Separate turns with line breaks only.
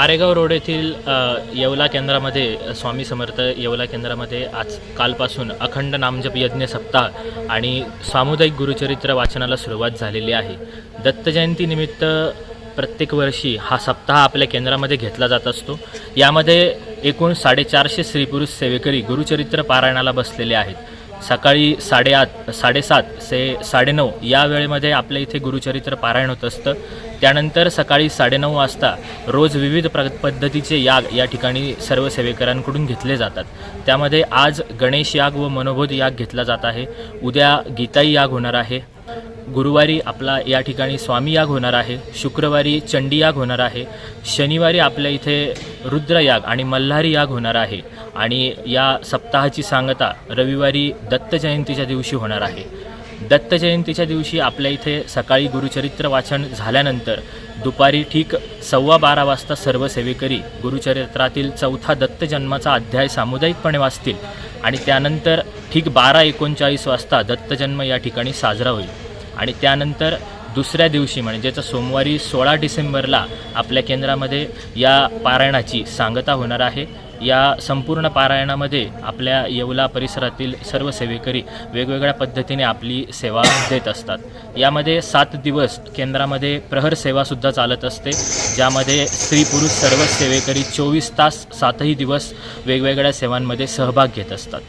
Paregaon road येथील येवला केंद्रामध्ये स्वामी समर्थ येवला केंद्रामध्ये आज कालपासून अखंड नामजप यज्ञ सप्ताह आणि सामुदायिक गुरुचरित्र वाचनाला सुरुवात झालेली आहे. दत्त जयंतीनिमित्त प्रत्येक वर्षी हा सप्ताह आपल्या केंद्रामध्ये घेतला जात असतो. यामध्ये एकूण साडेचारशे स्त्री पुरुष सेवेकरी गुरुचरित्र पारायणाला बसलेले आहेत. सकाळी साडेआठ साडेसात से साडेनऊ या वेळेमध्ये आपल्या इथे गुरुचरित्र पारायण होत असतं. त्यानंतर सकाळी साडेनऊ वाजता रोज विविध प्र पद्धतीचे याग या ठिकाणी सर्व सेवेकरांकडून घेतले जातात. त्यामध्ये आज गणेश याग व मनोबोध याग घेतला जात आहे. उद्या गीताई याग होणार आहे. गुरुवारी आपला या ठिकाणी स्वामी याग होणार आहे शुक्रवारी चंडी याग होणार आहे शनिवारी आपल्या इथे रुद्रयाग आणि मल्हारी याग होणार आहे आणि या सप्ताहाची सांगता रविवारी दत्त जयंतीच्या दिवशी होणार आहे. दत्त जयंतीच्या दिवशी आपल्या इथे सकाळी गुरुचरित्र वाचन झाल्यानंतर दुपारी ठीक सव्वा बारा वाजता सर्व सेवेकरी गुरुचरित्रातील चौथा दत्त जन्माचा अध्याय सामुदायिकपणे वाचतील आणि त्यानंतर ठीक बारा एकोणचाळीस वाजता दत्तजन्म या ठिकाणी साजरा होईल. आणि त्यानंतर दुसऱ्या दिवशी म्हणजेच सोमवारी सोळा डिसेंबरला आपल्या केंद्रामध्ये या पारायणाची सांगता होणार आहे. या संपूर्ण पारायणामध्ये आपल्या येवला परिसरातील सर्व सेवेकरी वेगवेगळ्या पद्धतीने आपली सेवा देत असतात. यामध्ये सात दिवस केंद्रामध्ये प्रहर सेवासुद्धा चालत असते. ज्यामध्ये स्त्री पुरुष सर्व सेवेकरी चोवीस तास सातही दिवस वेगवेगळ्या सेवांमध्ये सहभाग घेत असतात.